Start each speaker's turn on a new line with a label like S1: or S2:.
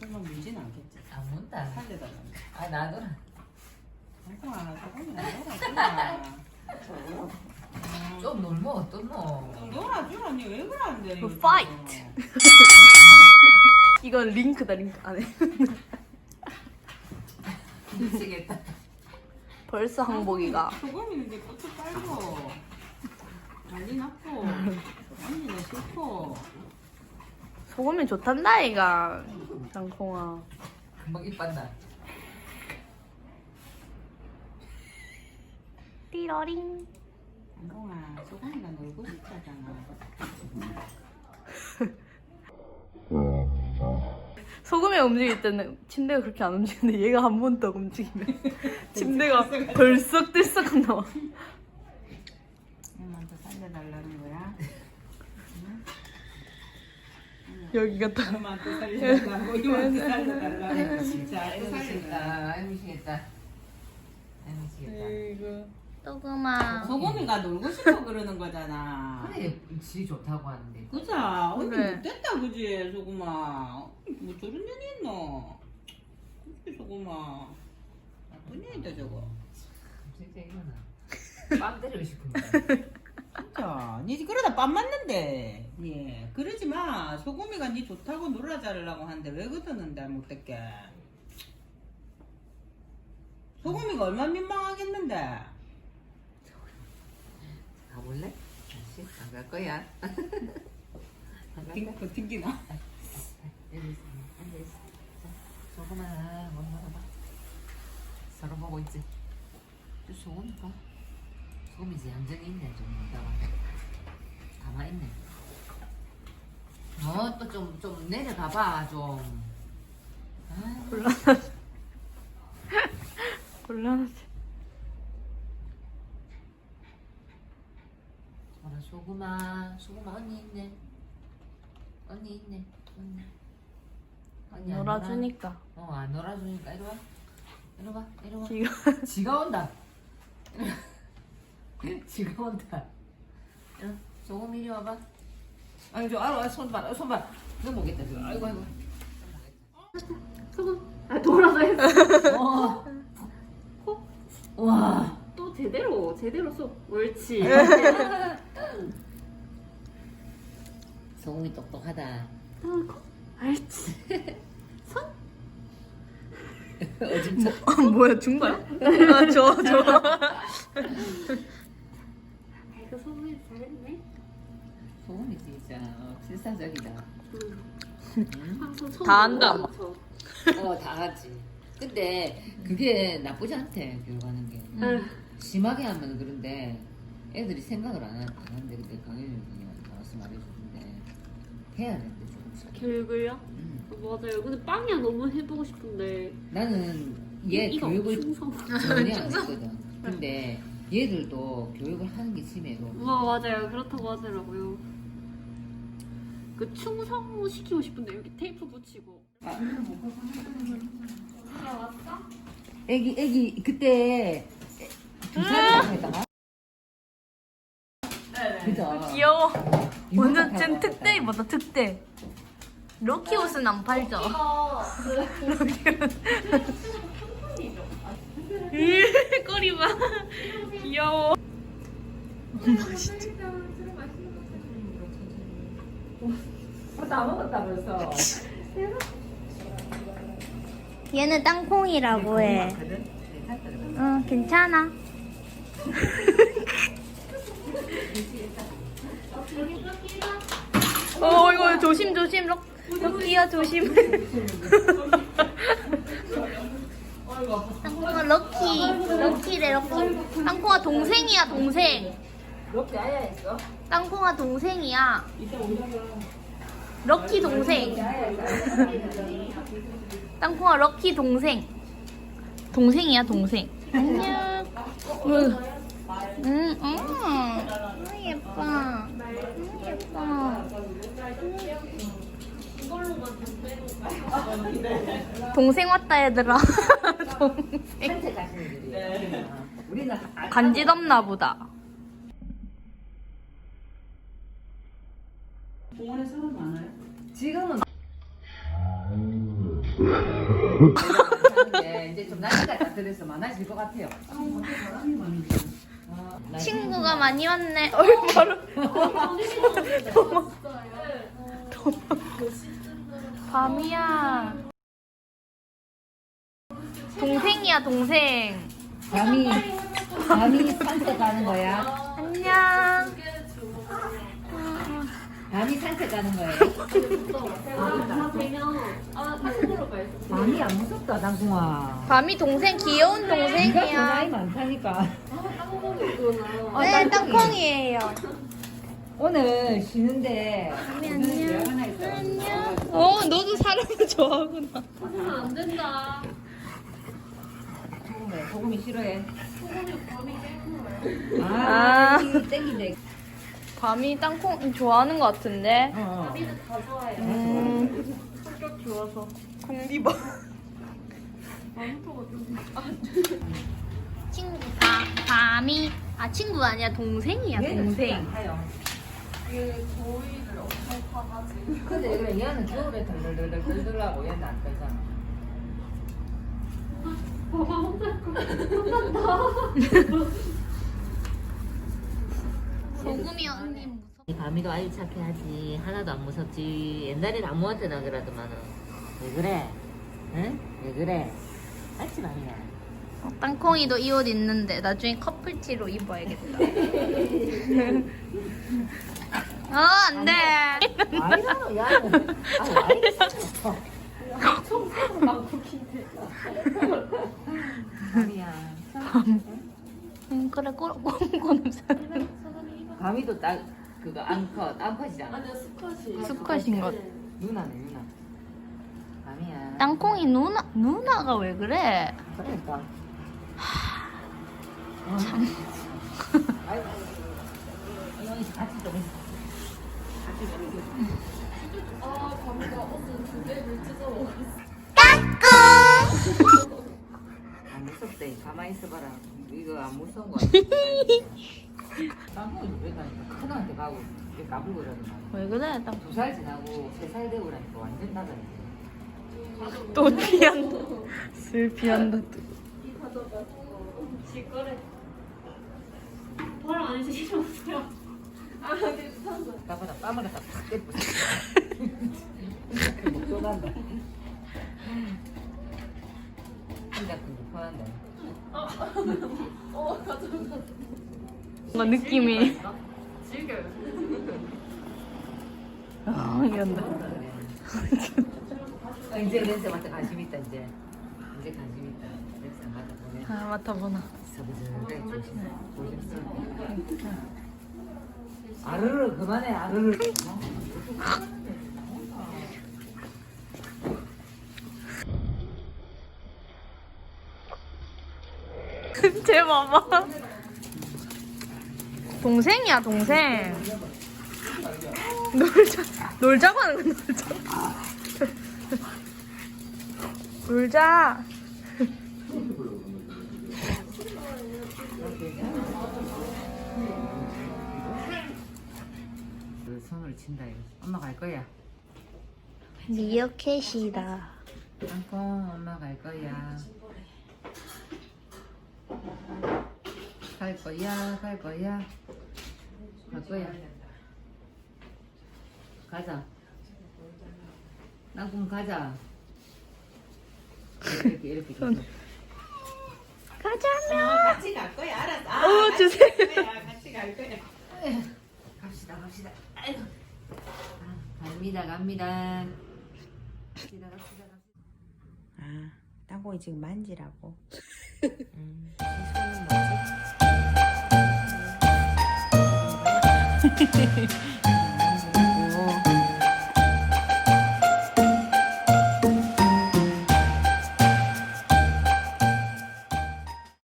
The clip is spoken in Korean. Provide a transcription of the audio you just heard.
S1: 설마 밀진 않겠지?
S2: 안 문다.
S1: 살려달라.
S2: 아 나도
S1: 아, 조금 놀아주라.
S2: 좀 놀면 어떻노?
S1: 좀 놀아 주라. 니 왜 그러는데?
S3: 그 fight. 이건 링크다 링크 안에
S2: 미치겠다.
S3: 벌써 항복이가
S1: 소금이는데 고추 빨고 난리 났고 언니는 싫고
S3: 소금이 좋단다 이가 땅콩아
S2: 금방 이빤다.
S3: 띠러링
S1: 안동아 소금이가 놀고 싶다잖아.
S3: 소금이 움직일 때는 침대가 그렇게 안 움직이는데 얘가 한 번 더 움직이면 침대가 덜썩들썩 나와
S1: 형한테 살려달라는 거야?
S3: 여기가 다
S1: 형한테 살려달라고 형한테 살려달라고 진짜
S2: 아이고 미치겠다. 아이고 미치겠다. 아이고 미치겠다.
S3: 소금아
S1: 소금이가 놀고 싶어 그러는 거잖아.
S2: 그래 지 좋다고 하는데.
S1: 그자 언니
S3: 그래.
S1: 못됐다 그지 소금아. 뭐 저런 년이 있노? 그치 소금아. 나쁜 년이다 저거.
S2: 진짜 이거는 빵 때리고 싶은데.
S1: 진짜. 니 그러다 빰 맞는데. 예 그러지 마. 소금이가 니 좋다고 놀아자려고 하는데 왜 그러는데 못됐게. 소금이가 얼마나 민망하겠는데
S2: 가볼래? 다시 안 갈 거야. 안 갈까?
S1: 딩- 그 튕기나
S2: 여기 있어. 앉아 있어. 자, 소금아, 뭐 먹어봐. 서로 보고 있지. 또 소금 봐. 소금이지 얌전히 있네 좀 이따가. 가만 있네. 어, 또좀 좀 내려가 봐 좀. 아,
S3: 곤란하지 곤란하지
S2: 뭐라 소금아, 소금아 언니 있네. 언니 있네. 언니. 언니 안 놀아?
S3: 놀아주니까
S2: 어, 안 놀아주니까 이리 와. 이리 와, 이리 와.
S3: 지가
S2: 지가 온다. 지가 온다. 야, 소금 이리 와봐. 아이고, 저, 아이고, 손발, 손발. 너 보겠다, 지금. 아이고, 아이고.
S4: 소금 아 돌아서 했어
S2: 어. 와.
S4: 또 제대로 제대로 쏙 옳지
S2: 소금이 똑똑하다.
S4: 또 옳지
S2: 어진짜.
S3: 아, 뭐야 준 거야? 아 좋아 좋아
S4: 아이고 소금이 잘했네
S2: 소금이 진짜 어, 필사적이다.
S4: 음. 방송 처음
S3: 다
S4: 거.
S2: 어, 다 하지. 근데 그게 나쁘지 않대, 교육하는 게.
S4: 응.
S2: 심하게 하면 그런데 애들이 생각을 안, 하, 안 하는데 근데 강현이 나와서 말해주는데 해야 되는데 조금씩.
S4: 교육을요?
S2: 음.
S4: 맞아요. 근데 빵이야 너무 해보고 싶은데.
S2: 나는 얘
S4: 이거
S2: 교육을
S4: 충성.
S2: 전혀 안 했거든. 근데 얘들도 교육을 하는 게 심해도.
S4: 와 맞아요. 그렇다고 하더라고요. 그 충성 시키고 싶은데 여기 테이프 붙이고.
S2: 애기 애기 그때 두살 했다가 그죠?
S3: 귀여워 완전 찐
S2: 하다.
S3: 특대이보다 특대 럭키 옷은 안 팔죠? 이 꼬리 봐 귀여워
S2: 다 먹었다 벌써.
S3: 얘는 땅콩이라고 해 응, 괜찮아. 어, 이거 조심, 조심. 럭, 럭키야, 조심. 땅콩아, 럭키. 럭키래, 럭키. 땅콩아, 동생이야, 동생.
S2: 이렇게 아야 했어?
S3: 땅콩아, 동생이야. 럭키 동생. 땅콩아, 럭키 동생. 동생이야, 동생. 안녕. 응, 응, 응. 음, 예뻐. 음, 예뻐. 동생 왔다 얘들아. 동생.
S2: 산책 가시는 분이. 어. 우리는 아-
S3: 간지럽나 보다.
S1: 공원에 사람 많아요?
S2: 지금은 많은데 이제 좀 날씨가 따뜻해서 많아질 것 같아요.
S1: 사람이 많은데.
S3: 친구가 많이 왔네. 얼마로? 밤이야. 동생이야 동생.
S2: 밤이 밤이 산책 가는 거야.
S3: 안녕.
S2: 밤이 산책 가는 거예요.
S4: 아 아.
S2: 밤이 안 무섭다, 당궁아.
S3: 밤이 동생 귀여운
S2: 네가 더 나이
S3: 동생이야.
S2: 많다니까.
S3: 네 땅콩이에요.
S2: 오늘 쉬는데
S3: 안녕.
S2: 오늘 하나 있어.
S3: 안녕. 어 너도 사람을 좋아하구나.
S4: 된다.
S2: 소금에 소금이 싫어해.
S4: 소금이 밤이 깨는 거예요.
S2: 아,
S3: 아.
S2: 땡긴데.
S3: 밤이 땅콩 좋아하는 것 같은데.
S2: 어.
S4: 밤이는 다 좋아해요.
S3: 음.
S4: 성격 좋아서. 좀.
S3: 친구 바, 밤이 아 친구가 아니라 동생이야 동생.
S4: 그 더위를 엄청 타가지고.
S2: 근데 그래 얘는 겨울에 덜덜덜 덜덜하고 얘는 안 떨잖아.
S4: 봐봐 혼자 혼난다.
S3: 소금이 언니 무섭.
S2: 이 밤이도 아유 착해하지 하나도 안 무섭지 옛날엔 아무한테나 그러더만은 왜 그래? 응? 왜 그래? 알지
S3: 어, 땅콩이도 이 옷 있는데 나중에 커플티로 입어야겠다. 어 안돼.
S2: 아이라노 야는 아 아이 밤이야
S3: 응 그래 꼬 꼬 꼬
S2: 밤이도 딱 그거 암컷 암컷이잖아
S4: 아니야 스쿼시.
S3: 수컷인 것.
S2: 누나네 누나 밤이야
S3: 땅콩이 누나 누나가 왜 그래?
S2: 그러니까 아이고 여기 같이 좀 같이
S4: 좀아 밤이가 옷은 두 개를 찢어
S2: 안 무섭대. 가만히 있어봐라. 이거 안 무서운 거같 아. 땀을 왜 가니까 큰아한테 가고 이렇게 까불고 이러더만.
S3: 왜 그래? 땅.
S2: 두살 지나고 세 살 되고 나니까 완전 나다니까.
S3: 또 피한다. 슬 피한다 또.
S4: 질거래. 벌 아니지 싫었어요. 아 괜찮아.
S2: 나보다 땀을 갖다 팍 떼고. 목 쏟아한다. 혼자 그 편한데.
S4: 어 가져가.
S3: 뭔가 느낌이.
S4: 즐겨요.
S3: 아 이런다.
S2: 어, 이제 냄새 맡아 관심 있다 이제. 이제 관심 있다. 냄새 맡아보네.
S3: 아 맡아보나.
S2: 조심. 아르르 그만해 아르르.
S3: 쟤 봐봐. 동생이야 동생. 놀자 놀자고 하는 건 놀자. 놀자.
S2: 그 손으로 친다 이거. 엄마 갈 거야.
S3: 미어캣이다.
S2: 안고 엄마 갈 거야. 갈 거야 갈 거야 갈 거야. 가자. 땅콩 가자. 이렇게 이렇게.
S3: 손.
S2: 계속.
S3: 가자면.
S1: 아, 같이 갈 거야. 알았어. 아,
S3: 어,
S1: 같이
S3: 주세요.
S1: 갈 거야. 같이 갈 거야.
S2: 갑시다 갑시다. 아이고. 아, 갑니다 갑니다. 갑시다 갑시다.
S1: 아, 땅콩이 지금 만지라고.
S2: 음, 이 손은 뭐지? hehehehe